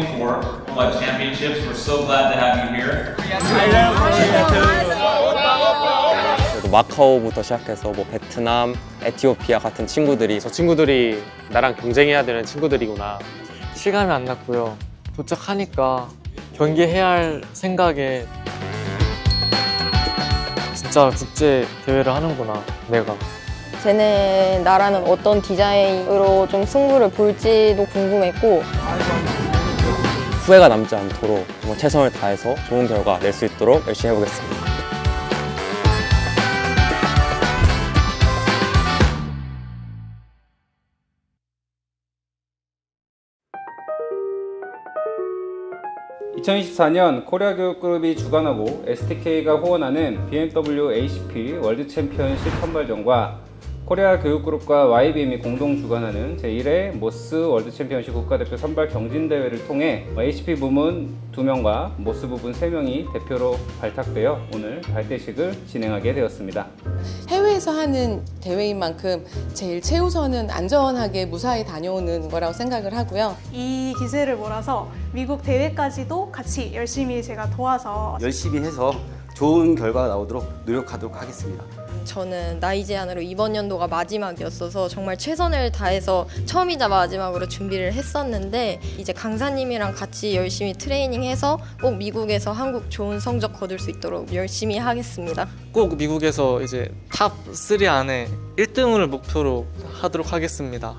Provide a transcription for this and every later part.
2024 What Championships. We're so glad to have you here. 그래도 마카오부터 시작해서 뭐 베트남, 에티오피아 같은 친구들이 저 친구들이 나랑 경쟁해야 되는 친구들이구나. 실감이 안 났고요. 도착하니까 경기해야 할 생각에 진짜 국제 대회를 하는구나 내가. 쟤네 나라는 어떤 디자인으로 좀 승부를 볼지도 궁금했고 후회가 남지 않도록 정말 최선을 다해서 좋은 결과 낼 수 있도록 열심히 해보겠습니다. (2024년) 코리아 교육그룹이 주관하고 STK가 후원하는 BMW ACP 월드 챔피언십 선발전과 코리아 교육그룹과 YBM이 공동 주관하는 제1회 모스 월드 챔피언십 국가대표 선발 경진 대회를 통해 ACP 부문 2명과 모스 부분 3명이 대표로 발탁되어 오늘 발대식을 진행하게 되었습니다. 해외에서 하는 대회인 만큼 제일 최우선은 안전하게 무사히 다녀오는 거라고 생각을 하고요. 이 기세를 몰아서 미국 대회까지도 같이 열심히 제가 도와서 열심히 해서 좋은 결과가 나오도록 노력하도록 하겠습니다. 저는 나이 제한으로 이번 연도가 마지막이었어서 정말 최선을 다해서 처음이자 마지막으로 준비를 했었는데 이제 강사님이랑 같이 열심히 트레이닝해서 꼭 미국에서 한국 좋은 성적 거둘 수 있도록 열심히 하겠습니다. 꼭 미국에서 이제 탑 3 안에 1등을 목표로 하도록 하겠습니다.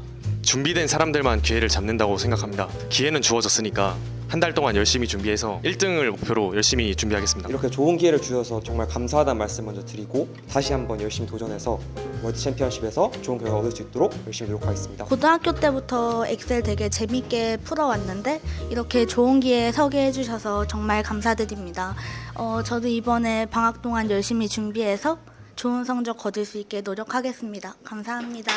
준비된 사람들만 기회를 잡는다고 생각합니다. 기회는 주어졌으니까 한 달 동안 열심히 준비해서 1등을 목표로 열심히 준비하겠습니다. 이렇게 좋은 기회를 주셔서 정말 감사하다는 말씀 먼저 드리고 다시 한번 열심히 도전해서 월드 챔피언십에서 좋은 결과 얻을 수 있도록 열심히 노력하겠습니다. 고등학교 때부터 엑셀 되게 재밌게 풀어왔는데 이렇게 좋은 기회에 서게 해주셔서 정말 감사드립니다. 어, 저도 이번에 방학 동안 열심히 준비해서 좋은 성적 거둘 수 있게 노력하겠습니다. 감사합니다.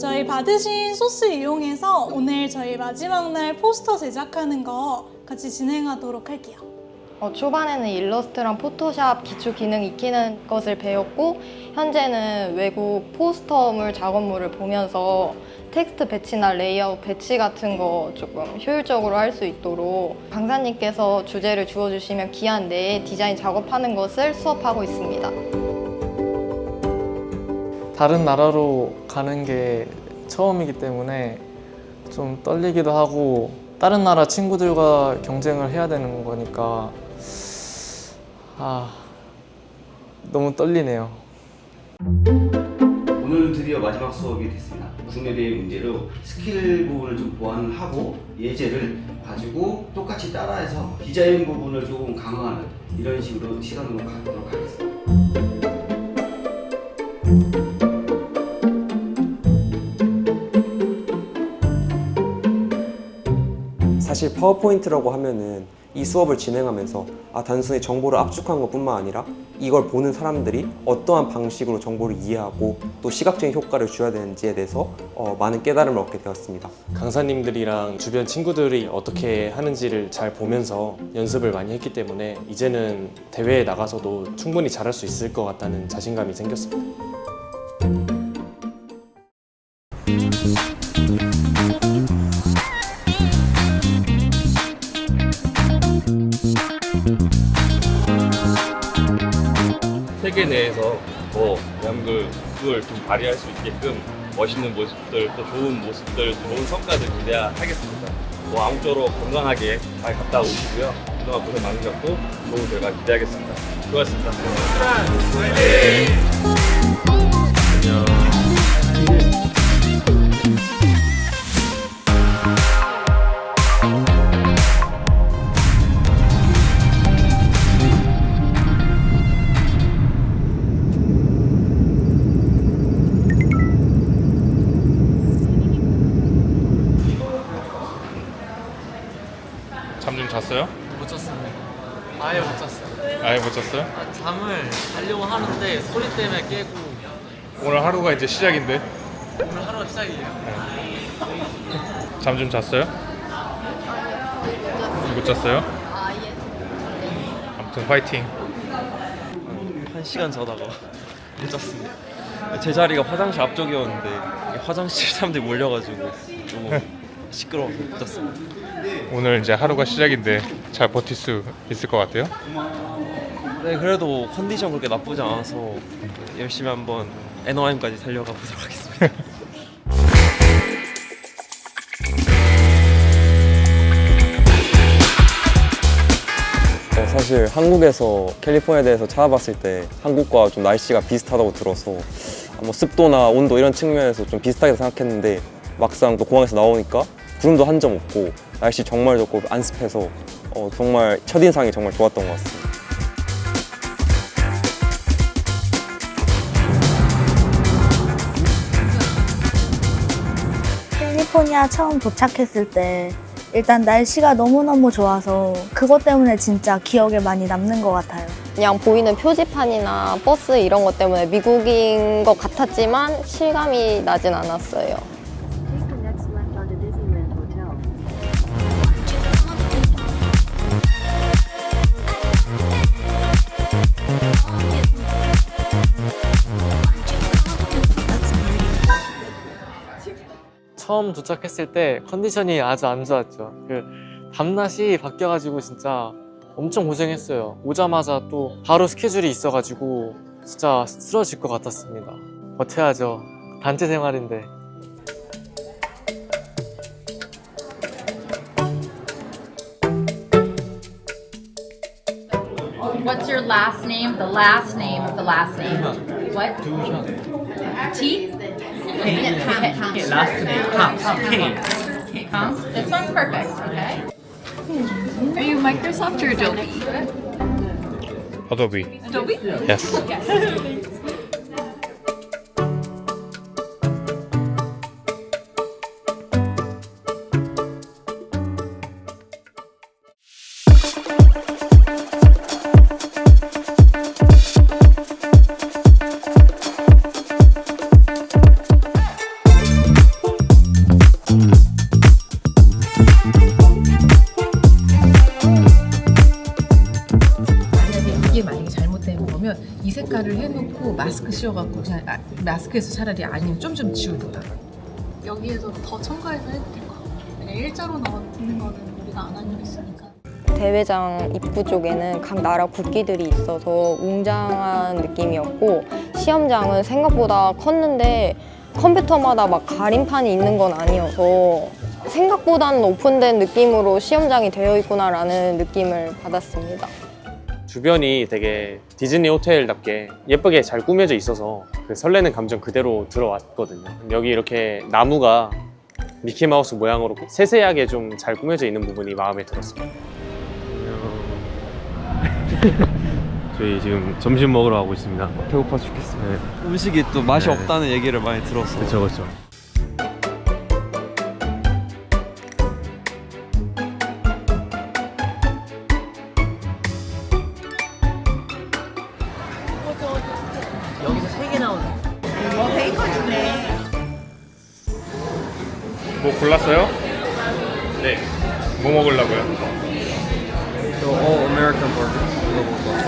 저희 받으신 소스 이용해서 오늘 저희 마지막 날 포스터 제작하는 거 같이 진행하도록 할게요. 어, 초반에는 일러스트랑 포토샵 기초 기능 익히는 것을 배웠고 현재는 외국 포스터물 작업물을 보면서 텍스트 배치나 레이아웃 배치 같은 거 조금 효율적으로 할 수 있도록 강사님께서 주제를 주어주시면 기한 내에 디자인 작업하는 것을 수업하고 있습니다. 다른 나라로 가는 게 처음이기 때문에 좀 떨리기도 하고 다른 나라 친구들과 경쟁을 해야 되는 거니까 아 너무 떨리네요. 오늘 드디어 마지막 수업이 됐습니다. 국내 대회 문제로 스킬 부분을 좀 보완하고 예제를 가지고 똑같이 따라해서 디자인 부분을 조금 강화하는 이런 식으로 시간으로 가도록 하겠습니다. 사실 파워포인트라고 하면은 이 수업을 진행하면서 아 단순히 정보를 압축한 것뿐만 아니라 이걸 보는 사람들이 어떠한 방식으로 정보를 이해하고 또 시각적인 효과를 줘야 되는지에 대해서 어, 많은 깨달음을 얻게 되었습니다. 강사님들이랑 주변 친구들이 어떻게 하는지를 잘 보면서 연습을 많이 했기 때문에 이제는 대회에 나가서도 충분히 잘할 수 있을 것 같다는 자신감이 생겼습니다. 세계 내에서 더 대한민국을 좀 발휘할 수 있게끔 멋있는 모습들, 또 좋은 모습들, 좋은 성과들 기대하겠습니다. 뭐 아무쪼록 건강하게 잘 갔다 오시고요. 그동안 고생 많으셨고 좋은 결과 기대하겠습니다. 수고하셨습니다. 잠 아예 못 잤어요. 아예 못 잤어요? 아, 잠을 자려고 하는데 소리 때문에 깨고 오늘 하루가 이제 시작인데 오늘 하루가 시작이에요. 잠 좀 잤어요? 못 잤어요? 아무튼 화이팅. 한 시간 자다가 늦었습니다. 제 자리가 화장실 앞쪽이었는데 화장실 사람들이 몰려가지고 너무 시끄러워서 늦었습니다. 오늘 이제 하루가 시작인데 잘 버틸 수 있을 것 같아요? 네 그래도 컨디션 그렇게 나쁘지 않아서 열심히 한번 NOM까지 달려가 보도록 하겠습니다. 어, 사실 한국에서 캘리포니아에 대해서 찾아봤을 때 한국과 좀 날씨가 비슷하다고 들어서 아, 뭐 습도나 온도 이런 측면에서 좀 비슷하게 생각했는데 막상 또 공항에서 나오니까 구름도 한 점 없고 날씨 정말 좋고 안 습해서 어, 정말 첫인상이 정말 좋았던 것 같습니다. 캘리포니아 처음 도착했을 때 일단 날씨가 너무너무 좋아서 그것 때문에 진짜 기억에 많이 남는 것 같아요. 그냥 보이는 표지판이나 버스 이런 것 때문에 미국인 것 같았지만 실감이 나진 않았어요. 처음 도착했을 때 컨디션이 아주 안 좋았죠. 그 밤낮이 바뀌어가지고 진짜 엄청 고생했어요. 오자마자 또 바로 스케줄이 있어가지고 진짜 쓰러질 것 같았습니다. 버텨야죠. 단체 생활인데. What's your last name? The last name of the last name. What? T? Okay, last name. Huh? This one's perfect, okay? Are you Microsoft or Adobe? Adobe. Adobe? Yes. Yes. 이 색깔을 해놓고 마스크 씌워갖고 그냥 아, 마스크에서 차라리 아니면 좀 좀 지우든가. 여기에서 더 첨가해서 해도 될 것 같아요. 그냥 일자로 나와 있는 거는 우리가 안한적 있으니까. 대회장 입구 쪽에는 각 나라 국기들이 있어서 웅장한 느낌이었고 시험장은 생각보다 컸는데 컴퓨터마다 막 가림판이 있는 건 아니어서 생각보다는 오픈된 느낌으로 시험장이 되어 있구나라는 느낌을 받았습니다. 주변이 되게 디즈니 호텔답게 예쁘게 잘 꾸며져 있어서 그 설레는 감정 그대로 들어왔거든요. 여기 이렇게 나무가 미키마우스 모양으로 세세하게 좀 잘 꾸며져 있는 부분이 마음에 들었습니다. 저희 지금 점심 먹으러 가고 있습니다. 배고파 죽겠습니다. 음식이 또 맛이 네. 없다는 얘기를 많이 들었어. 그렇죠, 그렇죠.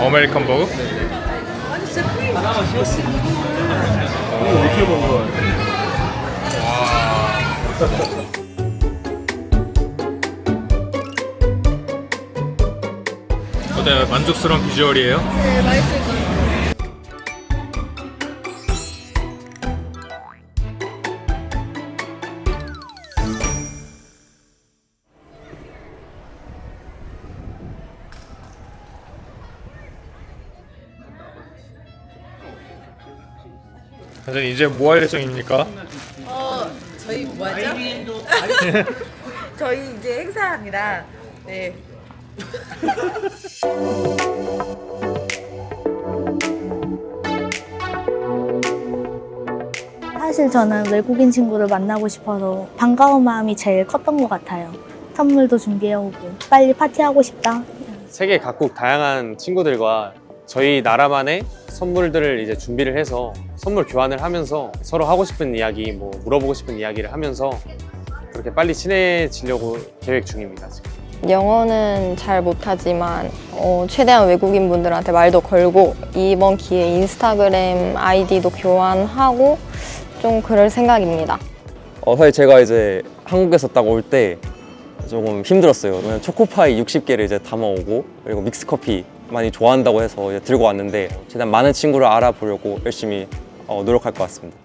아메리칸 버거? 아니 진짜. 하나만 시켰어. 이거 어떻게 먹은 거야? 어때요? 만족스러운 비주얼이에요? 네, 맛있어요. 선생님 이제 뭐 할 예정입니까? 어 저희 뭐 하죠? 저희 이제 행사합니다. 네. 사실 저는 외국인 친구를 만나고 싶어서 반가운 마음이 제일 컸던 것 같아요. 선물도 준비해오고 빨리 파티하고 싶다. 세계 각국 다양한 친구들과 저희 나라만의 선물들을 이제 준비를 해서 선물 교환을 하면서 서로 하고 싶은 이야기, 뭐 물어보고 싶은 이야기를 하면서 그렇게 빨리 친해지려고 계획 중입니다. 지금. 영어는 잘 못하지만 어, 최대한 외국인 분들한테 말도 걸고 이번 기회에 인스타그램 아이디도 교환하고 좀 그럴 생각입니다. 어, 사실 제가 이제 한국에서 딱 올 때 조금 힘들었어요. 왜냐면 초코파이 60개를 이제 담아오고 그리고 믹스커피 많이 좋아한다고 해서 들고 왔는데 최대한 많은 친구를 알아보려고 열심히 어, 노력할 것 같습니다.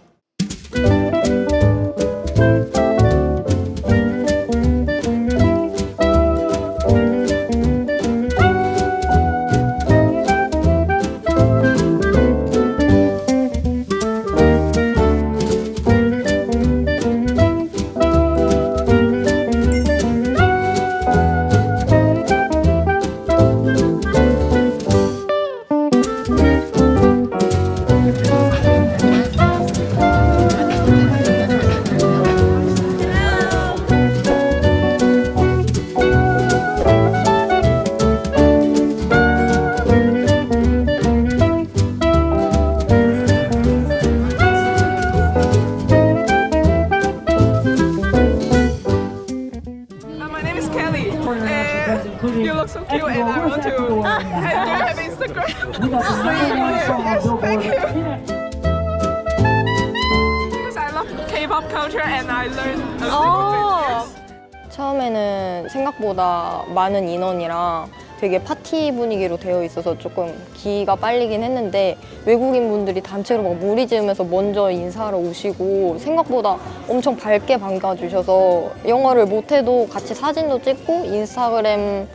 처음에는 생각보다 많은 인원이랑 되게 파티 분위기로 되어 있어서 조금 기가 빨리긴 했는데 외국인 분들이 단체로 막 무리 지으면서 먼저 인사하러 오시고 생각보다 엄청 밝게 반겨주셔서 영어를 못해도 같이 사진도 찍고 인스타그램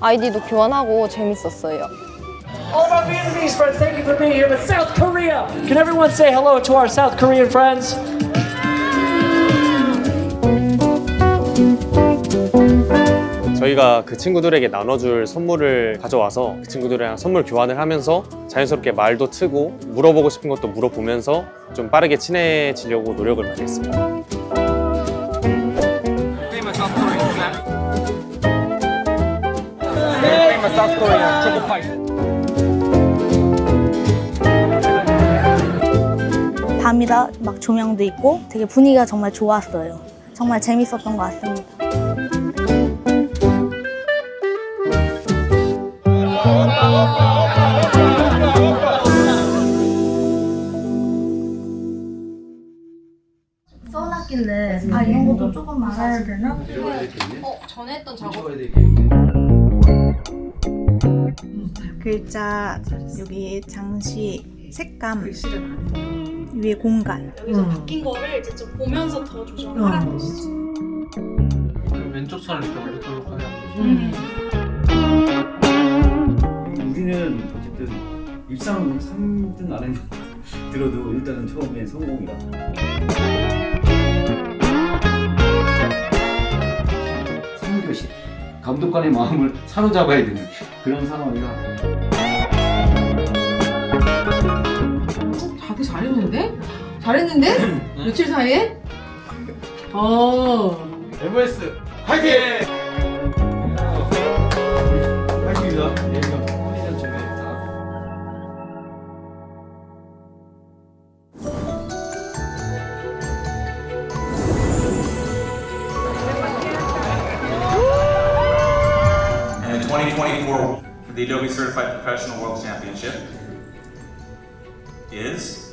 아이디도 교환하고 재밌었어요. All our Vietnamese friends, thank you for being here. But South Korea, can everyone say hello to our South Korean friends? 저희가 그 친구들에게 나눠줄 선물을 가져와서 그 친구들이랑 선물 교환을 하면서 자연스럽게 말도 트고 물어보고 싶은 것도 물어보면서 좀 빠르게 친해지려고 노력을 많이 했습니다. 밤이라 막 조명도 있고 되게 분위기가 정말 좋았어요. 정말 재밌었던 것 같습니다. 써놨길래 아 이런 것도 조금 알아야 되나? 어, 전에 했던 작업. 글자 여기 장식 색감 위에 공간. 여기서 바뀐 거를 이제 좀 보면서 더 조정하라는 뜻이지. 왼쪽 선을 이렇게 오른쪽으로 하면 우리는 어쨌든 입상 3등 안에 들어도 일단은 처음에 성공이라. 상교시 감독관의 마음을 사로잡아야 되는 그런 상황이라. 다들 잘했는데? 잘했는데? 며칠 사이에? 어. MOS 화이팅! 2024 for the Adobe Certified Professional World Championship is